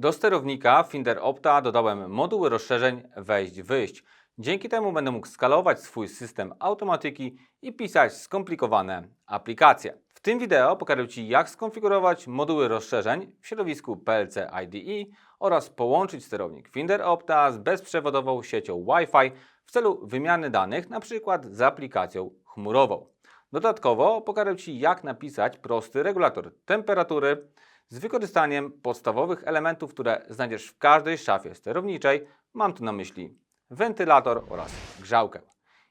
Do sterownika Finder Opta dodałem moduły rozszerzeń wejść-wyjść. Dzięki temu będę mógł skalować swój system automatyki i pisać skomplikowane aplikacje. W tym wideo pokażę Ci jak skonfigurować moduły rozszerzeń w środowisku PLC IDE oraz połączyć sterownik Finder Opta z bezprzewodową siecią Wi-Fi w celu wymiany danych np. z aplikacją chmurową. Dodatkowo pokażę Ci jak napisać prosty regulator temperatury z wykorzystaniem podstawowych elementów, które znajdziesz w każdej szafie sterowniczej. Mam tu na myśli wentylator oraz grzałkę.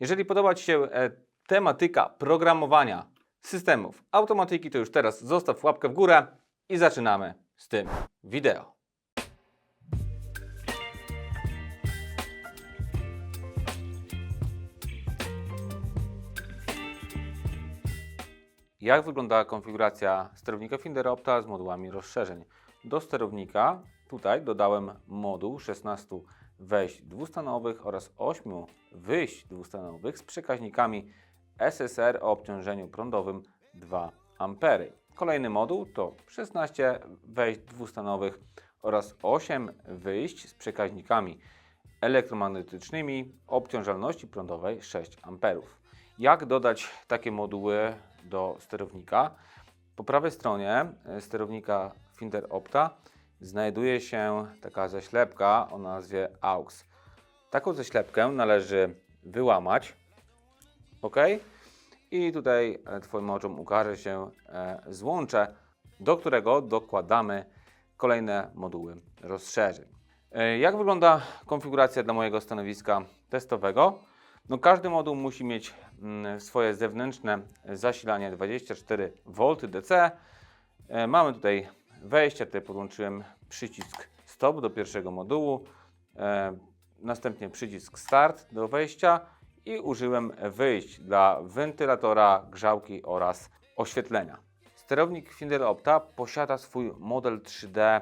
Jeżeli podoba Ci się e, tematyka programowania systemów automatyki, to już teraz zostaw łapkę w górę i zaczynamy z tym wideo. Jak wygląda konfiguracja sterownika Finder Opta z modułami rozszerzeń? Do sterownika tutaj dodałem moduł 16 wejść dwustanowych oraz 8 wyjść dwustanowych z przekaźnikami SSR o obciążeniu prądowym 2 A. Kolejny moduł to 16 wejść dwustanowych oraz 8 wyjść z przekaźnikami elektromagnetycznymi o obciążalności prądowej 6 A. Jak dodać takie moduły do sterownika? Po prawej stronie e, sterownika Finder Opta znajduje się taka zaślepka o nazwie AUX. Taką zaślepkę należy wyłamać. OK. I tutaj e, Twoim oczom ukaże się e, złącze, do którego dokładamy kolejne moduły rozszerzeń. Jak wygląda konfiguracja dla mojego stanowiska testowego? No każdy moduł musi mieć mm, swoje zewnętrzne zasilanie 24 V DC. E, Mamy tutaj wejście, tutaj podłączyłem przycisk stop do pierwszego modułu, e, następnie przycisk start do wejścia i użyłem wyjść dla wentylatora, grzałki oraz oświetlenia. Sterownik Finder Opta posiada swój model 3D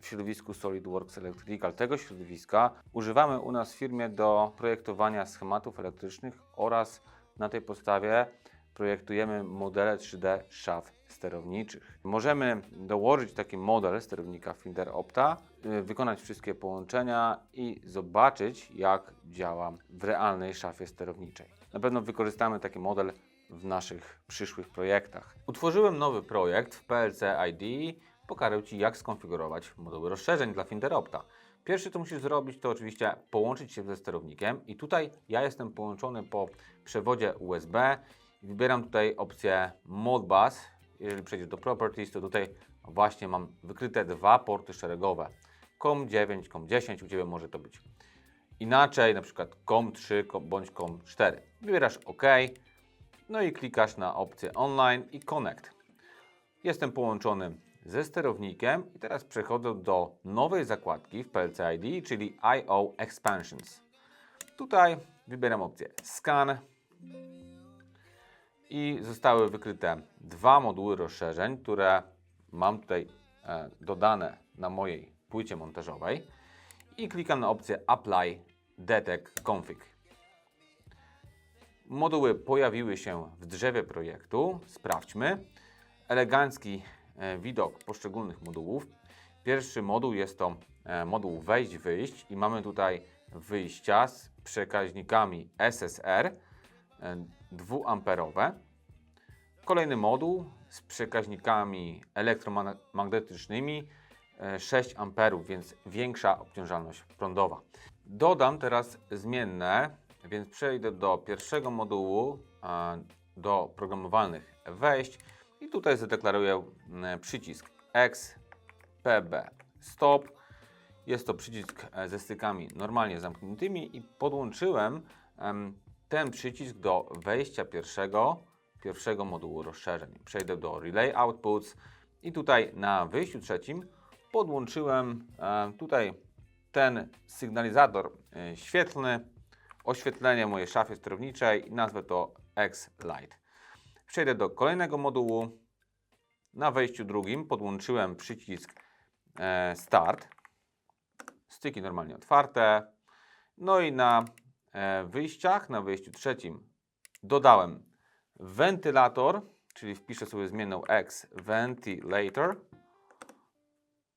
w środowisku SolidWorks Electrical. Tego środowiska używamy u nas w firmie do projektowania schematów elektrycznych oraz na tej podstawie projektujemy modele 3D szaf sterowniczych. Możemy dołożyć taki model sterownika Finder Opta, y, wykonać wszystkie połączenia i zobaczyć jak działa w realnej szafie sterowniczej. Na pewno wykorzystamy taki model w naszych przyszłych projektach. Utworzyłem nowy projekt w PLC IDE. Pokażę Ci jak skonfigurować moduły rozszerzeń dla Finder Opta. Pierwsze co musisz zrobić to oczywiście połączyć się ze sterownikiem i tutaj ja jestem połączony po przewodzie USB Wybieram tutaj opcję Modbus. Jeżeli przejdziesz do Properties, to tutaj właśnie mam wykryte dwa porty szeregowe. COM9, COM10, u Ciebie może to być inaczej, na przykład COM3 com- bądź COM4. Wybierasz OK, no i klikasz na opcję Online i Connect. Jestem połączony ze sterownikiem i teraz przechodzę do nowej zakładki w PLC ID, czyli IO Expansions. Tutaj wybieram opcję Scan, i zostały wykryte dwa moduły rozszerzeń, które mam tutaj e, dodane na mojej płycie montażowej i klikam na opcję Apply Detect Config. Moduły pojawiły się w drzewie projektu. Sprawdźmy. Elegancki widok poszczególnych modułów. Pierwszy moduł jest to e, moduł wejść-wyjść i mamy tutaj wyjścia z przekaźnikami SSR e, dwuamperowe. Kolejny moduł z przekaźnikami elektromagnetycznymi e, 6 amperów, więc większa obciążalność prądowa. Dodam teraz zmienne, więc przejdę do pierwszego modułu, e, do programowalnych wejść i tutaj zadeklaruję m, przycisk X, PB, stop. Jest to przycisk e, ze stykami normalnie zamkniętymi i podłączyłem em, ten przycisk do wejścia pierwszego, pierwszego modułu rozszerzeń. Przejdę do Relay Outputs i tutaj na wyjściu trzecim podłączyłem e, tutaj ten sygnalizator e, świetlny, oświetlenie mojej szafy sterowniczej i nazwę to X-Light. Przejdę do kolejnego modułu. Na wejściu drugim podłączyłem przycisk e, Start. Styki normalnie otwarte. No i na e, wyjściach, na wyjściu trzecim dodałem wentylator, czyli wpiszę sobie zmienną X ventilator.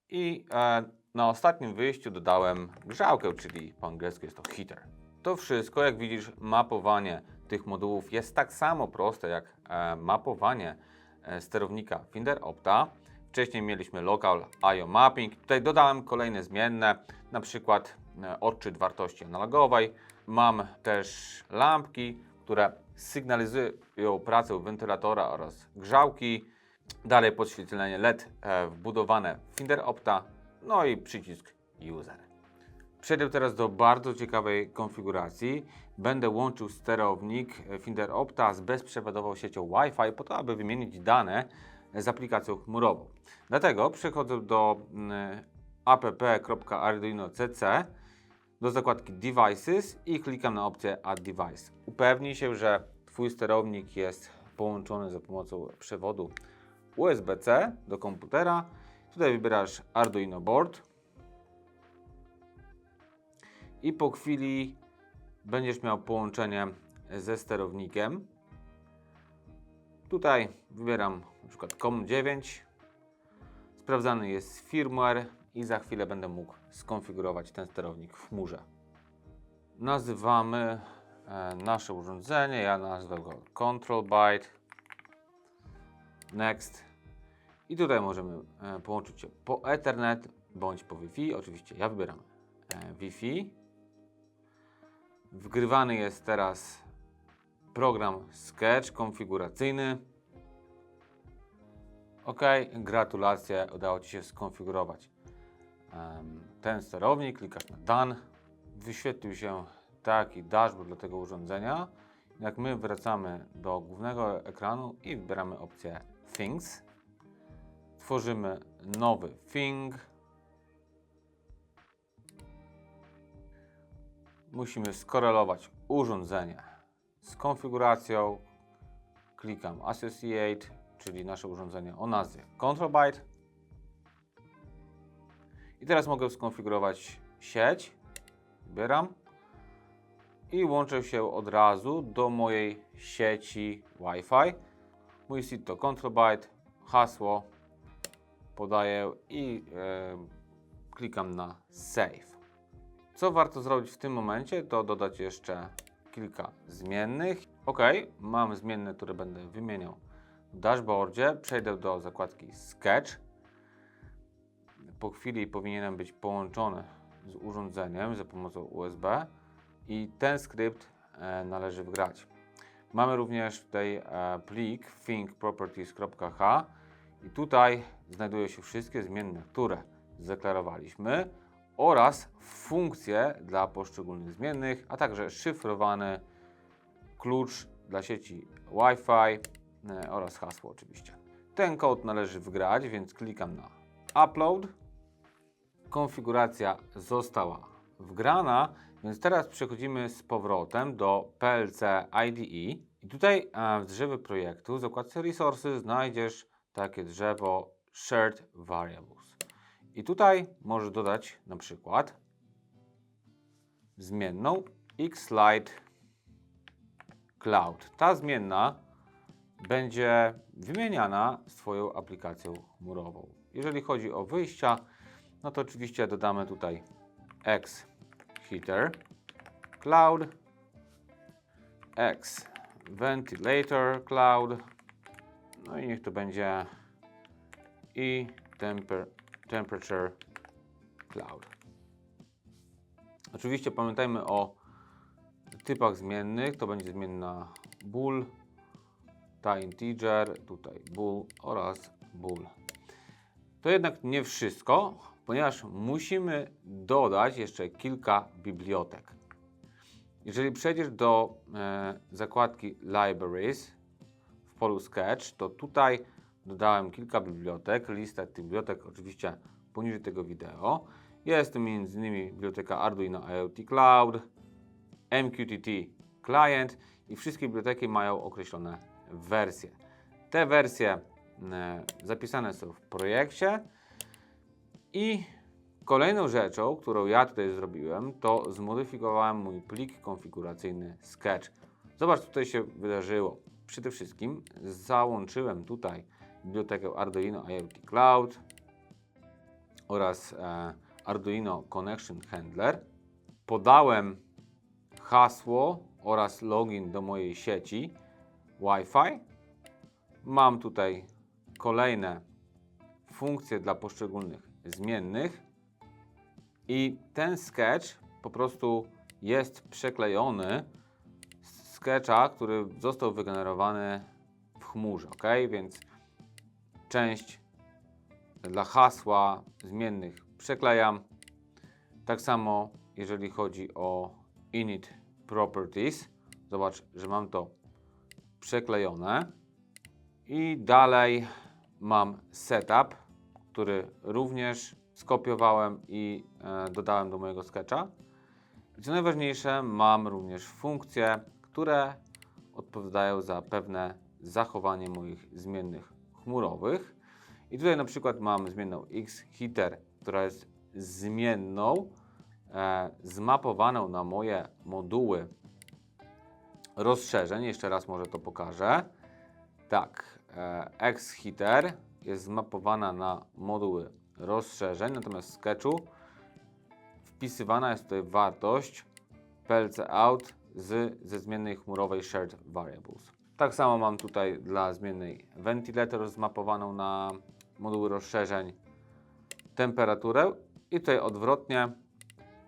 I e, na ostatnim wyjściu dodałem grzałkę, czyli po angielsku jest to heater. To wszystko, jak widzisz, mapowanie tych modułów jest tak samo proste jak e, mapowanie e, sterownika Finder Opta. Wcześniej mieliśmy local IO mapping. Tutaj dodałem kolejne zmienne, na przykład e, odczyt wartości analogowej. Mam też lampki, które sygnalizują pracę wentylatora oraz grzałki. Dalej podświetlenie LED wbudowane w Finder Opta, no i przycisk User. Przejdę teraz do bardzo ciekawej konfiguracji. Będę łączył sterownik Finder Opta z bezprzewodową siecią Wi-Fi po to, aby wymienić dane z aplikacją chmurową. Dlatego przechodzę do mm, app.arduino.cc do zakładki Devices i klikam na opcję Add Device. Upewnij się, że Twój sterownik jest połączony za pomocą przewodu USB-C do komputera. Tutaj wybierasz Arduino Board i po chwili będziesz miał połączenie ze sterownikiem. Tutaj wybieram przykład COM9. Sprawdzany jest firmware i za chwilę będę mógł skonfigurować ten sterownik w chmurze. Nazywamy e, nasze urządzenie. Ja nazwę go Control Byte. Next. I tutaj możemy e, połączyć się po Ethernet bądź po Wi-Fi. Oczywiście ja wybieram e, Wi-Fi. Wgrywany jest teraz program Sketch konfiguracyjny. OK, gratulacje, udało Ci się skonfigurować ten sterownik. Klikasz na Done. Wyświetlił się taki dashboard dla tego urządzenia. Jak my wracamy do głównego ekranu i wybieramy opcję Things, tworzymy nowy Thing. Musimy skorelować urządzenie z konfiguracją. Klikam Associate, czyli nasze urządzenie o nazwie Control Byte. I teraz mogę skonfigurować sieć. Wybieram i łączę się od razu do mojej sieci Wi-Fi. Mój seed to Control Byte, hasło podaję i e, klikam na Save. Co warto zrobić w tym momencie, to dodać jeszcze kilka zmiennych. Ok, mam zmienne, które będę wymieniał w dashboardzie. Przejdę do zakładki Sketch. Po chwili powinienem być połączony z urządzeniem za pomocą USB i ten skrypt e, należy wgrać. Mamy również tutaj e, plik thinkproperties.h i tutaj znajdują się wszystkie zmienne, które zdeklarowaliśmy oraz funkcje dla poszczególnych zmiennych, a także szyfrowany klucz dla sieci Wi-Fi e, oraz hasło oczywiście. Ten kod należy wgrać, więc klikam na Upload. Konfiguracja została wgrana, więc teraz przechodzimy z powrotem do PLC IDE. I tutaj e, w drzewie projektu w zakładce Resources znajdziesz takie drzewo Shared Variables. I tutaj możesz dodać na przykład zmienną xLite Cloud. Ta zmienna będzie wymieniana z Twoją aplikacją chmurową. Jeżeli chodzi o wyjścia, no to oczywiście dodamy tutaj x heater cloud, x ventilator cloud, no i niech to będzie i temper, temperature cloud. Oczywiście pamiętajmy o typach zmiennych. To będzie zmienna bool, ta integer, tutaj bool oraz bool. To jednak nie wszystko, ponieważ musimy dodać jeszcze kilka bibliotek. Jeżeli przejdziesz do e, zakładki Libraries w polu Sketch, to tutaj dodałem kilka bibliotek. Lista tych bibliotek oczywiście poniżej tego wideo. Jest m.in. biblioteka Arduino IoT Cloud, MQTT Client i wszystkie biblioteki mają określone wersje. Te wersje e, zapisane są w projekcie i kolejną rzeczą, którą ja tutaj zrobiłem, to zmodyfikowałem mój plik konfiguracyjny Sketch. Zobacz, co tutaj się wydarzyło. Przede wszystkim załączyłem tutaj bibliotekę Arduino IoT Cloud, oraz e, Arduino Connection Handler. Podałem hasło oraz login do mojej sieci Wi-Fi. Mam tutaj kolejne funkcje dla poszczególnych zmiennych i ten sketch po prostu jest przeklejony z sketcha, który został wygenerowany w chmurze, ok? Więc część dla hasła zmiennych przeklejam. Tak samo jeżeli chodzi o init properties. Zobacz, że mam to przeklejone. I dalej mam setup, który również skopiowałem i e, dodałem do mojego sketcha. I co najważniejsze, mam również funkcje, które odpowiadają za pewne zachowanie moich zmiennych chmurowych. I tutaj na przykład mam zmienną xhitter, która jest zmienną e, zmapowaną na moje moduły rozszerzeń. Jeszcze raz może to pokażę. Tak, e, xhitter jest zmapowana na moduły rozszerzeń, natomiast w sketchu wpisywana jest tutaj wartość plc out z, ze zmiennej chmurowej shared variables. Tak samo mam tutaj dla zmiennej ventilator zmapowaną na moduły rozszerzeń temperaturę i tutaj odwrotnie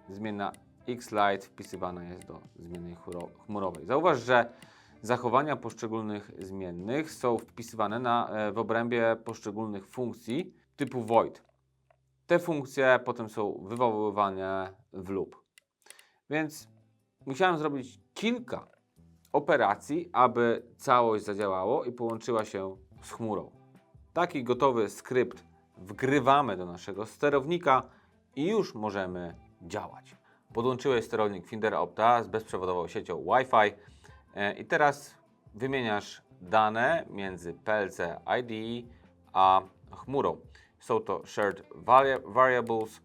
zmienna xlight wpisywana jest do zmiennej chmuro- chmurowej. Zauważ, że zachowania poszczególnych zmiennych są wpisywane na, e, w obrębie poszczególnych funkcji typu void. Te funkcje potem są wywoływane w loop. Więc musiałem zrobić kilka operacji, aby całość zadziałało i połączyła się z chmurą. Taki gotowy skrypt wgrywamy do naszego sterownika i już możemy działać. Podłączyłeś sterownik Finder Opta z bezprzewodową siecią Wi-Fi e, i teraz wymieniasz dane między PLC IDE a chmurą. Są to shared vari- variables.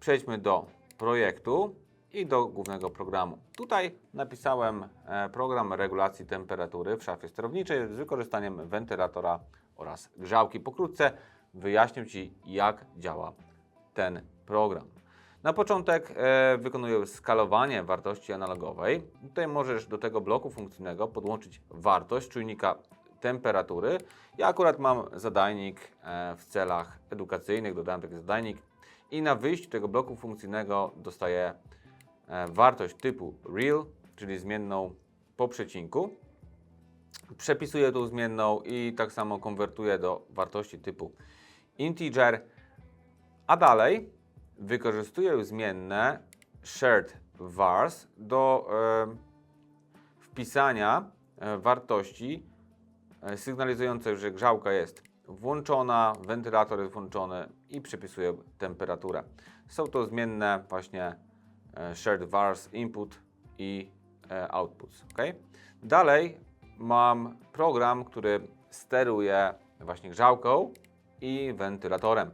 Przejdźmy do projektu i do głównego programu. Tutaj napisałem e, program regulacji temperatury w szafie sterowniczej z wykorzystaniem wentylatora oraz grzałki. Pokrótce wyjaśnię Ci, jak działa ten program. Na początek e, wykonuję skalowanie wartości analogowej. Tutaj możesz do tego bloku funkcyjnego podłączyć wartość czujnika temperatury. Ja akurat mam zadajnik e, w celach edukacyjnych, dodałem taki zadajnik i na wyjściu tego bloku funkcyjnego dostaję wartość typu real, czyli zmienną po przecinku. Przepisuję tą zmienną i tak samo konwertuję do wartości typu integer, a dalej wykorzystuję zmienne shared vars do e, wpisania e, wartości e, sygnalizującej, że grzałka jest włączona, wentylator jest włączony i przypisuję temperaturę. Są to zmienne właśnie e, shared vars input i e, outputs. Dalej mam program, który steruje właśnie grzałką i wentylatorem.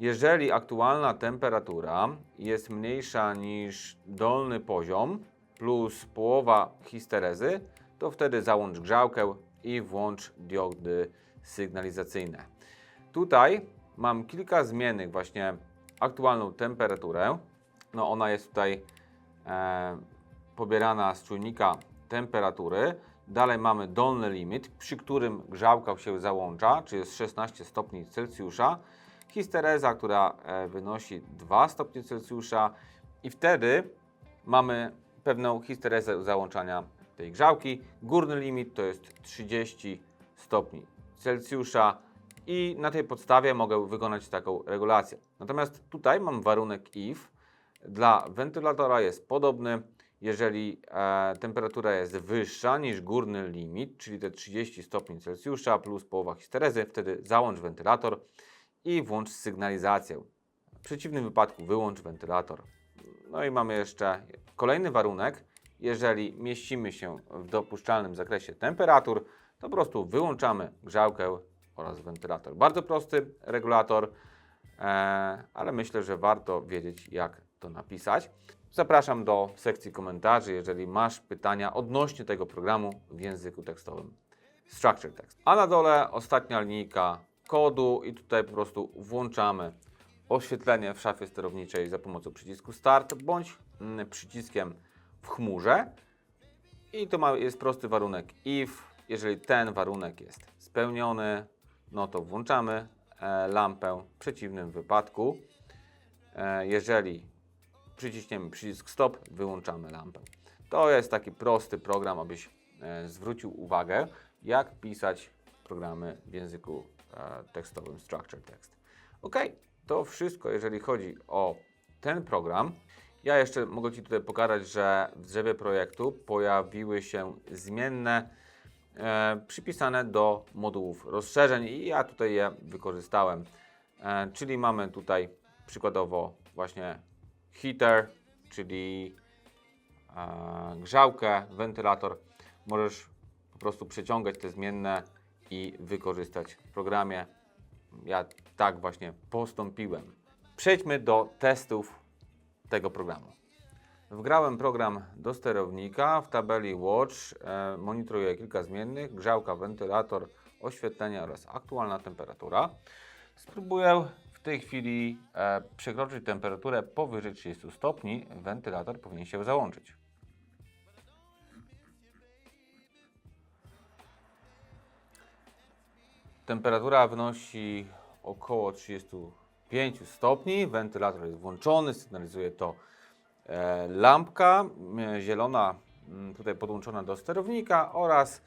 Jeżeli aktualna temperatura jest mniejsza niż dolny poziom plus połowa histerezy, to wtedy załącz grzałkę i włącz diody sygnalizacyjne. Tutaj mam kilka zmiennych, właśnie aktualną temperaturę. No ona jest tutaj e, pobierana z czujnika temperatury. Dalej mamy dolny limit, przy którym grzałka się załącza, czyli jest 16 stopni Celsjusza. Histereza, która e, wynosi 2 stopnie Celsjusza i wtedy mamy pewną histerezę załączania tej grzałki. Górny limit to jest 30 stopni Celsjusza i na tej podstawie mogę wykonać taką regulację. Natomiast tutaj mam warunek if. Dla wentylatora jest podobny. Jeżeli e, temperatura jest wyższa niż górny limit, czyli te 30 stopni Celsjusza plus połowa histerezy, wtedy załącz wentylator i włącz sygnalizację. W przeciwnym wypadku wyłącz wentylator. No i mamy jeszcze kolejny warunek. Jeżeli mieścimy się w dopuszczalnym zakresie temperatur, to po prostu wyłączamy grzałkę oraz wentylator. Bardzo prosty regulator, e, ale myślę, że warto wiedzieć, jak to napisać. Zapraszam do sekcji komentarzy, jeżeli masz pytania odnośnie tego programu w języku tekstowym Structure Text. A na dole ostatnia linijka kodu i tutaj po prostu włączamy oświetlenie w szafie sterowniczej za pomocą przycisku Start bądź mm, przyciskiem w chmurze. I to jest prosty warunek if. Jeżeli ten warunek jest spełniony, no to włączamy e, lampę. W przeciwnym wypadku, e, jeżeli przyciśniemy przycisk stop, wyłączamy lampę. To jest taki prosty program, abyś e, zwrócił uwagę, jak pisać programy w języku e, tekstowym Structured Text. Ok, to wszystko, jeżeli chodzi o ten program. Ja jeszcze mogę Ci tutaj pokazać, że w drzewie projektu pojawiły się zmienne e, przypisane do modułów rozszerzeń i ja tutaj je wykorzystałem. E, czyli mamy tutaj przykładowo właśnie heater, czyli e, grzałkę, wentylator. Możesz po prostu przeciągać te zmienne i wykorzystać w programie. Ja tak właśnie postąpiłem. Przejdźmy do testów tego programu. Wgrałem program do sterownika. W tabeli Watch e, monitoruję kilka zmiennych: grzałka, wentylator, oświetlenie oraz aktualna temperatura. Spróbuję tej chwili e, przekroczyć temperaturę powyżej 30 stopni. Wentylator powinien się załączyć. Temperatura wynosi około 35 stopni. Wentylator jest włączony, sygnalizuje to e, lampka e, zielona, tutaj podłączona do sterownika oraz,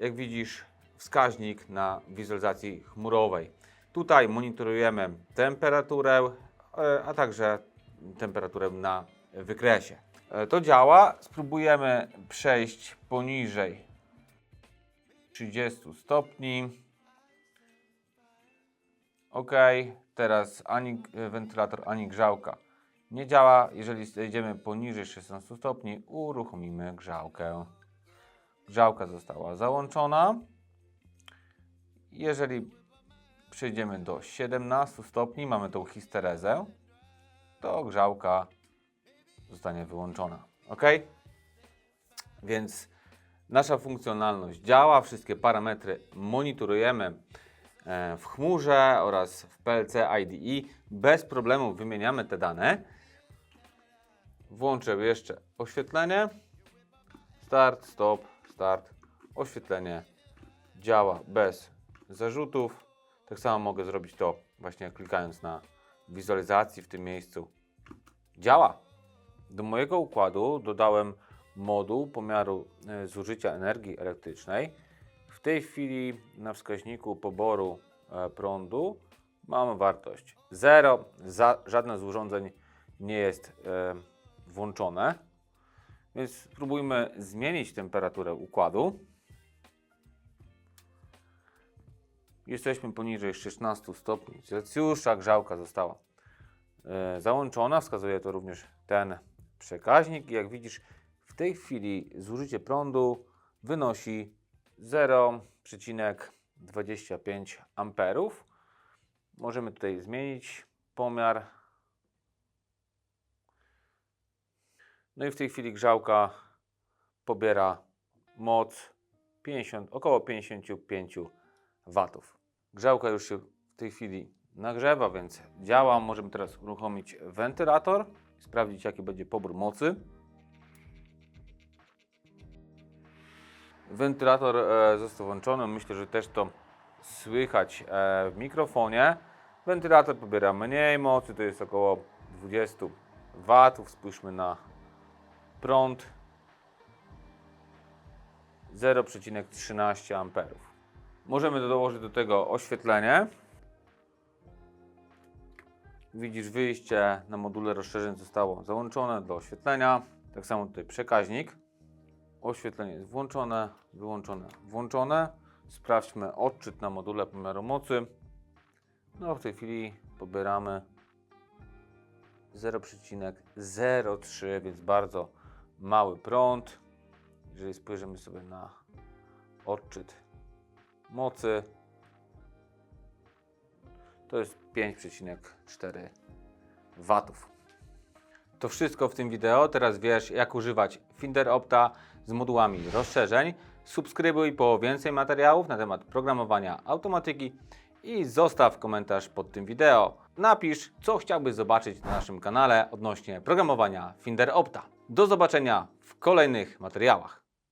jak widzisz, wskaźnik na wizualizacji chmurowej. Tutaj monitorujemy temperaturę, e, a także temperaturę na wykresie. E, To działa. Spróbujemy przejść poniżej 30 stopni. OK, teraz ani e, wentylator, ani grzałka nie działa. Jeżeli zejdziemy poniżej 16 stopni, uruchomimy grzałkę. Grzałka została załączona. Jeżeli przejdziemy do 17 stopni, mamy tą histerezę, to grzałka zostanie wyłączona. OK? Więc nasza funkcjonalność działa, wszystkie parametry monitorujemy e, w chmurze oraz w PLC IDE. Bez problemu wymieniamy te dane. Włączę jeszcze oświetlenie. Start, stop, start. Oświetlenie działa bez zarzutów. Tak samo mogę zrobić to właśnie klikając na wizualizacji w tym miejscu. Działa. Do mojego układu dodałem moduł pomiaru e, zużycia energii elektrycznej. W tej chwili na wskaźniku poboru e, prądu mamy wartość 0. Za, żadne z urządzeń nie jest e, włączone. Więc spróbujmy zmienić temperaturę układu. Jesteśmy poniżej 16 stopni Celsjusza. Grzałka została e, załączona. Wskazuje to również ten przekaźnik. Jak widzisz, w tej chwili zużycie prądu wynosi 0,25 amperów. Możemy tutaj zmienić pomiar. No i w tej chwili grzałka pobiera moc 50, około 55 watów. Grzałka już się w tej chwili nagrzewa, więc działa. Możemy teraz uruchomić wentylator, sprawdzić jaki będzie pobór mocy. Wentylator e, został włączony. Myślę, że też to słychać e, w mikrofonie. Wentylator pobiera mniej mocy, to jest około 20 watów. Spójrzmy na prąd 0,13 amperów. Możemy dołożyć do tego oświetlenie. Widzisz, wyjście na module rozszerzeń zostało załączone do oświetlenia. Tak samo tutaj przekaźnik. Oświetlenie jest włączone, wyłączone, włączone. Sprawdźmy odczyt na module pomiaru mocy. No w tej chwili pobieramy 0,03, więc bardzo mały prąd. Jeżeli spojrzymy sobie na odczyt mocy, to jest 5,4 watów. To wszystko w tym wideo. Teraz wiesz, jak używać Finder Opta z modułami rozszerzeń. Subskrybuj po więcej materiałów na temat programowania automatyki i zostaw komentarz pod tym wideo. Napisz, co chciałbyś zobaczyć na naszym kanale odnośnie programowania Finder Opta. Do zobaczenia w kolejnych materiałach.